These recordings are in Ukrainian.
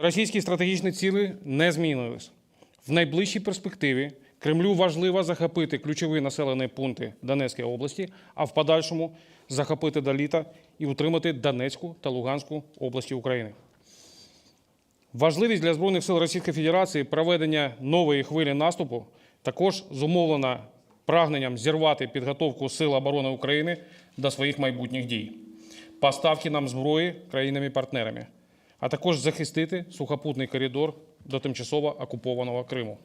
Російські стратегічні цілі не змінились. В найближчій перспективі Кремлю важливо захопити ключові населені пункти Донецької області, а в подальшому захопити Даліта і утримати Донецьку та Луганську області України. Важливість для Збройних сил Російської Федерації проведення нової хвилі наступу також зумовлена прагненням зірвати підготовку Сил оборони України до своїх майбутніх дій, поставки нам зброї країнами-партнерами, а також захистити сухопутний коридор до тимчасово окупованого Криму.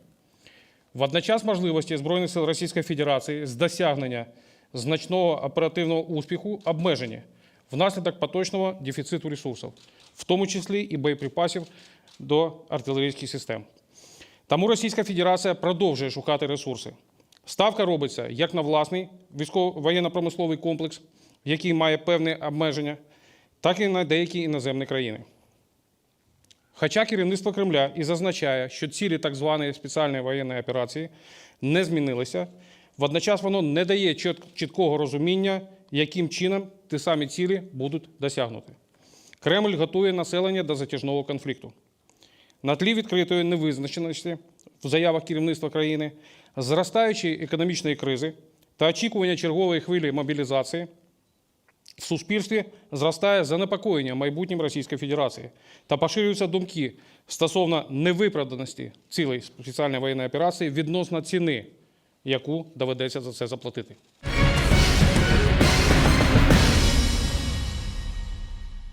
Водночас можливості Збройних сил Російської Федерації з досягнення значного оперативного успіху обмежені внаслідок поточного дефіциту ресурсів, в тому числі і боєприпасів до артилерійських систем. Тому Російська Федерація продовжує шукати ресурси. Ставка робиться як на власний військово- воєнно-промисловий комплекс, який має певні обмеження, так і на деякі іноземні країни. Хоча керівництво Кремля і зазначає, що цілі так званої спеціальної воєнної операції не змінилися, водночас воно не дає чіткого розуміння, яким чином ті самі цілі будуть досягнуті. Кремль готує населення до затяжного конфлікту. На тлі відкритої невизначеності в заявах керівництва країни, зростаючої економічної кризи та очікування чергової хвилі мобілізації в суспільстві зростає занепокоєння майбутнім Російської Федерації та поширюються думки стосовно невиправданості цілей спеціальної воєнної операції відносно ціни, яку доведеться за це заплатити.